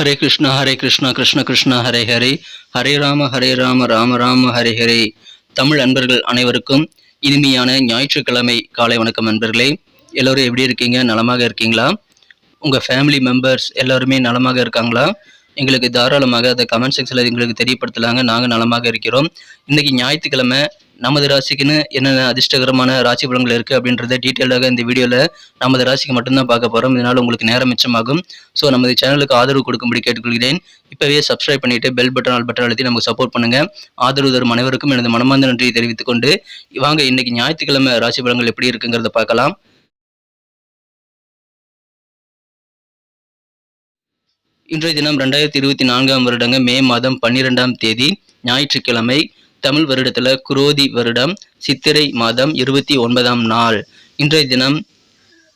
ஹரே கிருஷ்ணா ஹரே கிருஷ்ணா கிருஷ்ண கிருஷ்ணா ஹரே ஹரே. ஹரே ராம ஹரே ராம ராம ராம ஹரே ஹரே. தமிழ் அன்பர்கள் அனைவருக்கும் இனிமையான ஞாயிற்றுக்கிழமை காலை வணக்கம் நண்பர்களே எல்லோரும் எப்படி இருக்கீங்க? நலமாக இருக்கீங்களா? உங்கள் ஃபேமிலி மெம்பர்ஸ் எல்லாருமே நலமாக இருக்காங்களா? எங்களுக்கு தாராளமாக அதை கமெண்ட் செக்ஷனில் எங்களுக்கு தெரியப்படுத்தலாங்க. நாங்கள் நலமாக இருக்கிறோம். இன்னைக்கு ஞாயிற்றுக்கிழமை நமது ராசிக்குன்னு என்னென்ன அதிர்ஷ்டகரமான ராசி பலன்கள் இருக்குது அப்படின்றத டீட்டெயிலாக இந்த வீடியோவில் நமது ராசிக்கு மட்டும்தான் பார்க்க போகிறோம் இதனால் உங்களுக்கு நேரம் மிச்சமாகும். ஸோ நமது சேனலுக்கு ஆதரவு கொடுக்கும்படி கேட்டுக்கொள்கிறேன். இப்போவே சப்ஸ்கிரைப் பண்ணிட்டு பெல் பட்டன் ஆல் பட்டன் அழுத்தி நமக்கு சப்போர்ட் பண்ணுங்கள் ஆதரவு தரும் அனைவருக்கும் எனது மனமார்ந்த நன்றியை தெரிவித்துக் கொண்டு வாங்க இன்னைக்கு ஞாயிற்றுக்கிழமை ராசி பலன்கள் எப்படி இருக்குங்கிறத பார்க்கலாம். இன்றைய தினம் ரெண்டாயிரத்தி இருபத்தி நான்காம் வருடங்க மே மாதம் பன்னிரெண்டாம் தேதி ஞாயிற்றுக்கிழமை. தமிழ் வருடத்தில் குரோதி வருடம் சித்திரை மாதம் இருபத்தி ஒன்பதாம் நாள். இன்றைய தினம்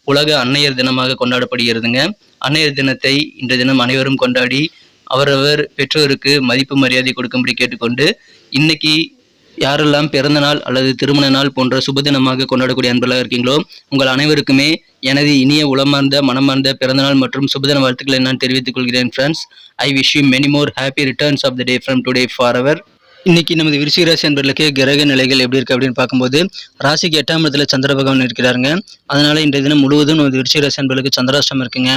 உலக அன்னையர் தினமாக கொண்டாடப்படுகிறதுங்க. அன்னையர் தினத்தை இன்றைய தினம் அனைவரும் கொண்டாடி அவரவர் பெற்றோருக்கு மதிப்பு மரியாதை கொடுக்கும்படி கேட்டுக்கொண்டு இன்னைக்கு யாரெல்லாம் பிறந்த நாள் அல்லது திருமண நாள் போன்ற சுபதினமாக கொண்டாடக்கூடிய அன்பர்களாக இருக்கீங்களோ உங்கள் அனைவருக்குமே எனது இனிய உளமார்ந்த மனமார்ந்த பிறந்தநாள் மற்றும் சுபதின வாழ்த்துக்களை நான் தெரிவித்துக் கொள்கிறேன் friends I wish you many more happy returns of the day from today for our இன்னைக்கு நமது விருச்சிக ராசி அன்பர்களுக்கு கிரக நிலைகள் எப்படி இருக்கு அப்படின்னு பார்க்கும்போது ராசிக்கு எட்டாம் இடத்துல சந்திர பகவான் இருக்கிறாருங்க. அதனால இன்றைய தினம் முழுவதும் நமது விருச்சிக ராசி அன்பர்களுக்கு சந்திராஷ்டம் இருக்குங்க.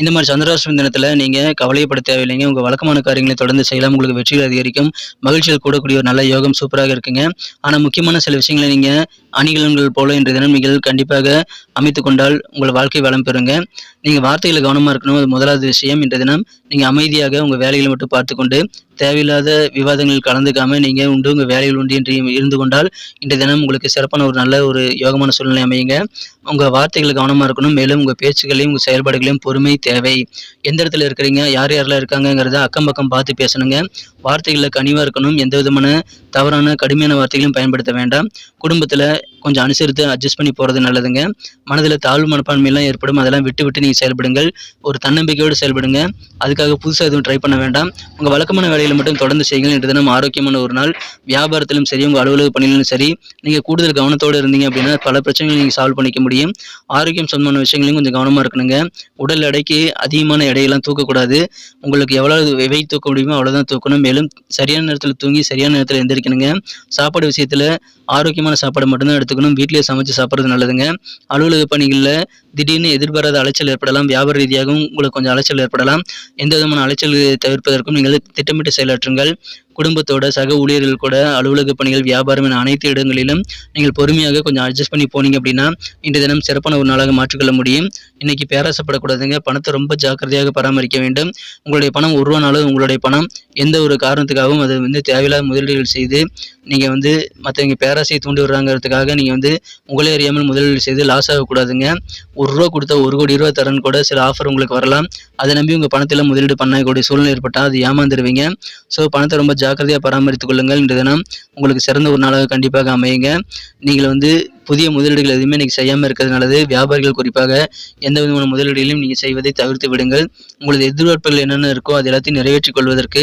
இந்த மாதிரி சந்திராஷ்டம தினத்துல நீங்க கவலையப்பட தேவையில்லைங்க. உங்க வழக்கமான காரியங்களை தொடர்ந்து செய்யலாம். உங்களுக்கு வெற்றிகள் அதிகரிக்கும். மகிழ்ச்சியில் கூடக்கூடிய ஒரு நல்ல யோகம் சூப்பராக இருக்குங்க. ஆனா முக்கியமான சில விஷயங்களை நீங்க அணிகலன்கள் போல இன்றைய தினம் நீங்கள் கண்டிப்பாக அமைத்து கொண்டால் உங்கள் வாழ்க்கை வளம் பெறுங்க. நீங்க வார்த்தைகளை கவனமா இருக்கணும். அது முதலாவது விஷயம். இன்றைய தினம் நீங்க அமைதியாக உங்க வேலைகளை மட்டும் பார்த்து கொண்டு தேவையில்லாத விவாதங்கள் கலந்துக்காம நீங்க உண்டு உங்க வேலைகள் உண்டு என்று இருந்து கொண்டால் இன்றைய தினம் உங்களுக்கு சிறப்பான ஒரு நல்ல ஒரு யோகமான சூழ்நிலை அமையுங்க. உங்க வார்த்தைகள் கவனமா இருக்கணும். மேலும் உங்க பேச்சுகளையும் உங்க செயல்பாடுகளையும் பொறுமை தேவை. எந்த இடத்துல இருக்கிறீங்க? யார் யாரெல்லாம் இருக்காங்கங்கிறத அக்கம் பக்கம் பார்த்து பேசணுங்க. வார்த்தைகளில் கனிவா இருக்கணும். எந்த விதமான தவறான கடுமையான வார்த்தைகளையும் பயன்படுத்த வேண்டாம். குடும்பத்துல கொஞ்சம் அனுசரித்து அட்ஜஸ்ட் பண்ணி போறது நல்லதுங்க. மனதில் தாழ்வு மனப்பான்மையெல்லாம் ஏற்படும். அதெல்லாம் விட்டு விட்டு நீங்கள் செயல்படுங்கள். ஒரு தன்னம்பிக்கையோடு செயல்படுங்க. அதுக்காக புதுசாக எதுவும் ட்ரை பண்ண வேண்டாம். உங்கள் வழக்கமான வேலையில் மட்டும் தொடர்ந்து செய்யுங்கள். இன்று தினம் ஆரோக்கியமான ஒரு நாள். வியாபாரத்திலும் சரி உங்கள் அலுவலக பணியிலும் சரி நீங்கள் கூடுதல் கவனத்தோடு இருந்தீங்க அப்படின்னா பல பிரச்சனைகளை நீங்கள் சால்வ் பண்ணிக்க முடியும். ஆரோக்கியம் சொந்தமான விஷயங்களையும் கொஞ்சம் கவனமாக இருக்கணுங்க. உடல் எடைக்கு அதிகமான எடையெல்லாம் தூக்கக்கூடாது. உங்களுக்கு எவ்வளவு வெயிட் தூக்க முடியுமோ அவ்வளோதான் தூக்கணும். மேலும் சரியான நேரத்தில் தூங்கி சரியான நேரத்தில் எந்திரிக்கணுங்க. சாப்பாடு விஷயத்தில் ஆரோக்கியமான சாப்பாடு மட்டும்தான் எடுத்துக்கணும். வீட்டிலேயே சமைச்சு சாப்பிட்றது நல்லதுங்க. அலுவலக பணிகளில் திடீர்னு எதிர்பாராத அலைச்சல் ஏற்படலாம். வியாபார ரீதியாகவும் உங்களுக்கு கொஞ்சம் அலைச்சல் ஏற்படலாம். எந்த விதமான அலைச்சல் தவிர்ப்பதற்கும் நீங்கள் திட்டமிட்டு செயலாற்றுங்கள். குடும்பத்தோட சக ஊழியர்கள் கூட அலுவலக பணிகள் வியாபாரம் என அனைத்து இடங்களிலும் நீங்கள் பொறுமையாக கொஞ்சம் அட்ஜஸ்ட் பண்ணி போனீங்க அப்படின்னா இன்றைய தினம் சிறப்பான ஒரு நாளாக மாற்றிக்கொள்ள முடியும். இன்னைக்கு பேராசப்படக்கூடாதுங்க. பணத்தை ரொம்ப ஜாக்கிரதையாக பராமரிக்க வேண்டும். உங்களுடைய பணம் உருவானாலும் உங்களுடைய பணம் எந்த ஒரு காரணத்துக்காகவும் அதை வந்து தேவையில்லாத முதலீடுகள் செய்து நீங்கள் வந்து மற்றவங்க பேராசையை தூண்டி விடுறாங்கிறதுக்காக நீங்கள் வந்து உங்களே அறியாமல் முதலீடு செய்து லாஸ் ஆகக்கூடாதுங்க. ஒரு ரூபா கொடுத்தா ஒரு கோடி ரூபா தரன்னு கூட சில ஆஃபர் உங்களுக்கு வரலாம். அதை நம்பி உங்கள் பணத்தில் முதலீடு பண்ணக்கூடிய சூழ்நிலை ஏற்பட்டால் அது ஏமாந்துருவீங்க. ஸோ பணத்தை ரொம்ப ஜாக்கிரதையாக பராமரித்துக் கொள்ளுங்கள். இன்று தினம் உங்களுக்கு சிறந்த ஒரு நாளாக கண்டிப்பாக அமையுங்க. நீங்கள் வந்து புதிய முதலீடுகள் எதுவுமே நீங்கள் செய்யாமல் இருக்கிறது நல்லது. வியாபாரிகள் குறிப்பாக எந்த விதமான முதலீடுகளையும் நீங்கள் செய்வதை தவிர்த்து விடுங்கள். உங்களது எதிர்பார்ப்புகள் என்னென்ன இருக்கோ அது எல்லாத்தையும் நிறைவேற்றிக் கொள்வதற்கு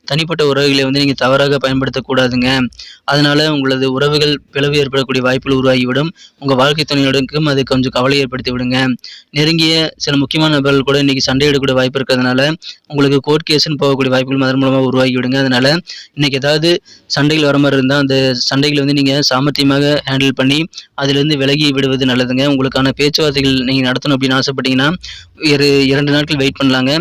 தனிப்பட்ட உறவுகளை வந்து நீங்கள் தவறாக பயன்படுத்தக்கூடாதுங்க. அதனால் உங்களது உறவுகள் பிளவு ஏற்படக்கூடிய வாய்ப்புகள் உருவாகிவிடும். உங்கள் வாழ்க்கை துணையோடுக்கும் அது கொஞ்சம் கவலை ஏற்படுத்தி விடுங்க. நெருங்கிய சில முக்கியமான நபர்கள் கூட இன்னைக்கு சண்டையிடக்கூடிய வாய்ப்பு இருக்கிறதுனால உங்களுக்கு கோர்ட் கேஸ்ன்னு போகக்கூடிய வாய்ப்புகள் அதன் மூலமாக உருவாகி விடுங்க. அதனால் இன்னைக்கு ஏதாவது சண்டைகள் வர மாதிரி இருந்தால் அந்த சண்டைகளை வந்து நீங்கள் சாமர்த்தியமாக ஹேண்டில் பண்ணி அதிலிருந்து விலகி விடுவது நல்லதுங்க. உங்களுக்கான பேச்சுவார்த்தைகள் நீங்கள் நடத்தணும் அப்படின்னு ஆசைப்பட்டீங்கன்னா இரு இரண்டு நாட்கள் வெயிட் பண்ணலாங்க.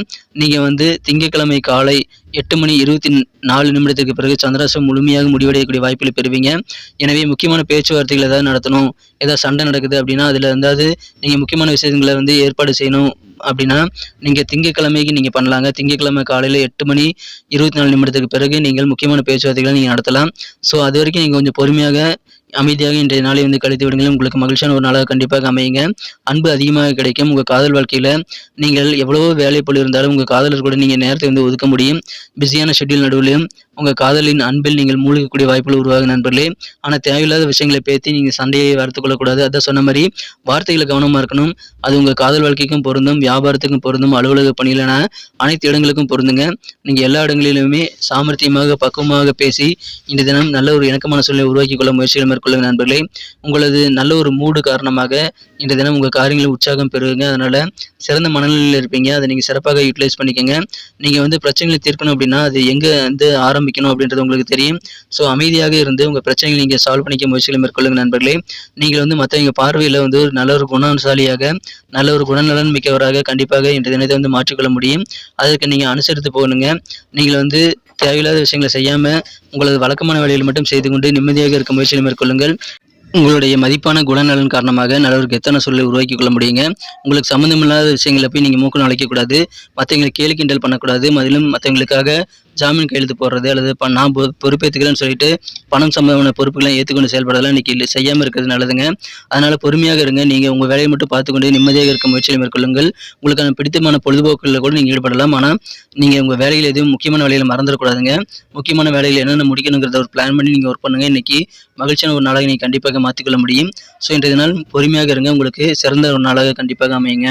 நீங்கள் வந்து திங்கட்கிழமை காலை எட்டு மணி இருபத்தி நாலு நிமிடத்துக்கு பிறகு சந்திராசிரம் முழுமையாக முடிவடையக்கூடிய வாய்ப்புகளை பெறுவீங்க. எனவே முக்கியமான பேச்சுவார்த்தைகள் ஏதாவது நடத்தணும். ஏதாவது சண்டை நடக்குது அப்படின்னா அதில் இருந்தாவது நீங்கள் முக்கியமான விஷயங்களை வந்து ஏற்பாடு செய்யணும். அப்படின்னா நீங்கள் திங்கட்கிழமைக்கு நீங்கள் பண்ணலாங்க. திங்கட்கிழமை காலையில் எட்டு மணி இருபத்தி நாலு நிமிடத்துக்கு பிறகு நீங்கள் முக்கியமான பேச்சுவார்த்தைகளை நீங்கள் நடத்தலாம். ஸோ அது வரைக்கும் நீங்கள் கொஞ்சம் பொறுமையாக அமைதியாக இன்றைய நாளை வந்து கழித்து விடுங்கள். உங்களுக்கு மகிழ்ச்சியான ஒரு நாளாக கண்டிப்பாக அமையுங்க. அன்பு அதிகமாக கிடைக்கும். உங்கள் காதல் வாழ்க்கையில் நீங்கள் எவ்வளவோ வேலை போல் இருந்தாலும் உங்கள் காதலர் கூட நீங்கள் நேரத்தை வந்து ஒதுக்க முடியும். பிஸியான ஷெட்யூல் நடுவிலையும் உங்கள் காதலின் அன்பில் நீங்கள் மூழ்கக்கூடிய வாய்ப்புகள் உருவாகும் நண்பர்களே. ஆனால் தேவையில்லாத விஷயங்களை பேசி நீங்கள் சண்டையை வளர்த்து கொள்ளக்கூடாது. அதான் சொன்ன மாதிரி வார்த்தைகளை கவனமாக இருக்கணும். அது உங்கள் காதல் வாழ்க்கைக்கும் பொருந்தும் வியாபாரத்துக்கும் பொருந்தும் அலுவலக பணியிலான அனைத்து இடங்களுக்கும் பொருந்துங்க. நீங்கள் எல்லா இடங்களிலுமே சாமர்த்தியமாக பக்குவமாக பேசி இந்த தினம் நல்ல ஒரு இணக்கமான சூழ்நிலை உருவாக்கி கொள்ள முயற்சிகள் மேற்கொள்ளுங்க நண்பர்களே. உங்களது நல்ல ஒரு மூடு காரணமாக இன்றைய தினம் உங்கள் காரியங்களில் உற்சாகம் பெறுவீங்க அதனால் சிறந்த மனநிலையில் இருப்பீங்க. அதை நீங்கள் சிறப்பாக யூட்டிலைஸ் பண்ணிக்கோங்க. நீங்கள் வந்து பிரச்சனைகளை தீர்க்கணும் அப்படின்னா அது எங்கே வந்து ஆரம்பிக்கணும் அப்படின்றது உங்களுக்கு தெரியும். ஸோ அமைதியாக இருந்து உங்கள் பிரச்சனைகளை நீங்கள் சால்வ் பண்ணிக்க முயற்சிகளை மேற்கொள்ளுங்க நண்பர்களே. நீங்கள் வந்து மற்றவங்க பார்வையில் வந்து நல்ல ஒரு குணசாலியாக நல்ல ஒரு குணநலன் மிக்கவராக கண்டிப்பாக இன்றைய தினத்தை வந்து மாற்றிக்கொள்ள முடியும். அதற்கு நீங்கள் அனுசரித்து போகணுங்க. நீங்கள் வந்து தேவையில்லாத விஷயங்களை செய்யாமல் உங்களது வழக்கமான வேலைகளை மட்டும் செய்து கொண்டு நிம்மதியாக இருக்க முயற்சிகளை மேற்கொள்ளுங்கள். உங்களுடைய மதிப்பான குணநலன் காரணமாக நல்ல ஒரு கெத்தான சூழலை உருவாக்கி கொள்ள முடியுங்க. உங்களுக்கு சம்மந்தமில்லாத விஷயங்களை போய் நீங்கள் மூக்கம் நுழைக்கக்கூடாது மற்றவங்களை கேலி கிண்டல் பண்ணக்கூடாது. அதிலும் மற்றவங்களுக்காக ஜாமீன் கையெழுத்து போடுறது அல்லது ப- நான் பொ- பொறுப்பேற்றுக்கிறேன்னு சொல்லிட்டு பணம் சம்பந்தமான பொறுப்புகளை ஏற்றுக்கொண்டு செயல்படலாம் இன்னைக்கு இல்லை செய்யாமல் இருக்கிறது நல்லதுங்க. அதனால பொறுமையாக இருங்க. நீங்கள் உங்கள் வேலையை மட்டும் பார்த்துக்கொண்டு நிம்மதியாக இருக்க முயற்சியை மேற்கொள்ளுங்கள். உங்களுக்கான பிடித்தமான பொழுதுபோக்குகளில் கூட நீங்கள் ஈடுபடலாம். ஆனால் நீங்கள் உங்கள் வேலையில் எதுவும் முக்கியமான வேலையில் மறந்துடக்கூடாதுங்க. முக்கியமான வேலையில் என்னென்ன முடிக்கணுங்கிறத ஒரு பிளான் பண்ணி நீங்கள் ஒர்க் பண்ணுங்க. இன்னைக்கு மகிழ்ச்சியான ஒரு நாளாக நீங்கள் கண்டிப்பாக மாற்றிக்கொள்ள முடியும். ஸோ இன்றைய நாள் பொறுமையாக இருங்க. உங்களுக்கு சிறந்த ஒரு நாளாக கண்டிப்பாக அமையுங்க.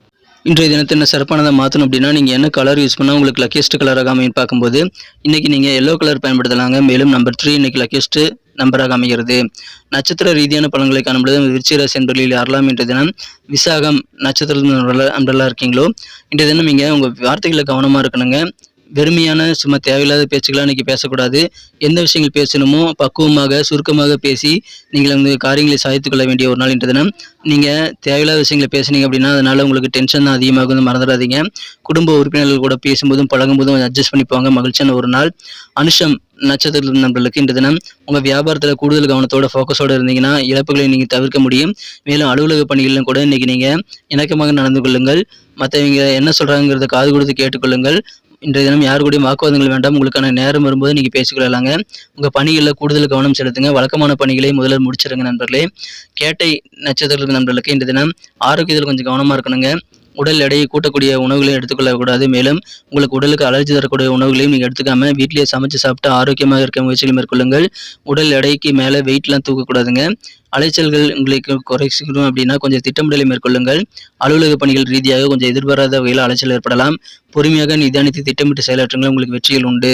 இன்றைய தினத்தை என்ன சிறப்பானதாக மாற்றணும் அப்படின்னா நீங்கள் என்ன கலர் யூஸ் பண்ணால் உங்களுக்கு லக்கியஸ்ட் கலராக அமையும் பார்க்கும்போது இன்றைக்கி நீங்கள் எல்லோ கலர் பயன்படுத்தலாங்க. மேலும் நம்பர் த்ரீ இன்றைக்கி லக்கியஸ்ட்டு நம்பராக அமைகிறது. நட்சத்திர ரீதியான பழங்களை காணும்பொழுது நம்ம விருச்சிக ராசி என்பர்களில் யாரெல்லாம் இன்றைய தினம் விசாகம் நட்சத்திரம் அன்றெல்லாம் இருக்கீங்களோ இன்றைய தினம் நீங்கள் உங்கள் வார்த்தைகளை கவனமாக இருக்கணுங்க. வெறுமையான சும்மா தேவையில்லாத பேச்சுக்கெல்லாம் இன்றைக்கி பேசக்கூடாது. எந்த விஷயங்கள் பேசணுமோ பக்குவமாக சுருக்கமாக பேசி நீங்கள் வந்து காரியங்களை சாய்த்து கொள்ள வேண்டிய ஒரு நாள் இன்றைய தினம். நீங்கள் தேவையில்லாத விஷயங்களை பேசுனீங்க அப்படின்னா அதனால் உங்களுக்கு டென்ஷன் தான் அதிகமாக வந்து மறந்துடாதீங்க. குடும்ப உறுப்பினர்கள் கூட பேசும்போதும் பழகும்போதும் அட்ஜஸ்ட் பண்ணிப்பாங்க மகிழ்ச்சியான ஒரு நாள். அனுஷம் நட்சத்திர நண்பர்களுக்கு இன்று தினம் உங்கள் வியாபாரத்தில் கூடுதல் கவனத்தோட ஃபோக்கஸோடு இருந்தீங்கன்னா இழப்புகளை நீங்கள் தவிர்க்க முடியும். மேலும் அலுவலக பணிகளிலும் கூட இன்றைக்கி நீங்கள் இணக்கமாக நடந்து கொள்ளுங்கள். மற்றவங்க என்ன சொல்கிறாங்கிறத காது கொடுத்து கேட்டுக்கொள்ளுங்கள். இன்றைய தினம் யார் கூடயும் வாக்குவாதங்கள் வேண்டாம். உங்களுக்கான நேரம் வரும்போது நீங்கள் பேசிக்கொள்ளலாங்க. உங்கள் பணிகளில் கூடுதல் கவனம் செலுத்துங்க. வழக்கமான பணிகளை முதல்ல முடிச்சிருங்க நண்பர்களே. கேட்டை நட்சத்திரத்துக்கு நண்பர்களுக்கு இன்றைய தினம் ஆரோக்கியத்தில் கொஞ்சம் கவனமாக இருக்கணுங்க. உடல் எடையை கூட்டக்கூடிய உணவுகளையும் எடுத்துக்கொள்ளக்கூடாது மேலும் உங்களுக்கு உடலுக்கு அலர்ஜி தரக்கூடிய உணவுகளையும் நீங்கள் எடுத்துக்காம வீட்டிலேயே சமைச்சு சாப்பிட்டு ஆரோக்கியமாக இருக்க முயற்சிகளை மேற்கொள்ளுங்கள். உடல் எடைக்கு மேலே வெயிட்லாம் தூக்கக்கூடாதுங்க அலைச்சல்கள் உங்களுக்கு குறைச்சிக்கணும் அப்படின்னா கொஞ்சம் திட்டமிடலை மேற்கொள்ளுங்கள். அலுவலக பணிகள் ரீதியாக கொஞ்சம் எதிர்பாராத வகையில் அலைச்சல் ஏற்படலாம். பொறுமையாக நிதானித்து திட்டமிட்டு செயலாற்றுங்கள். உங்களுக்கு வெற்றிகள் உண்டு.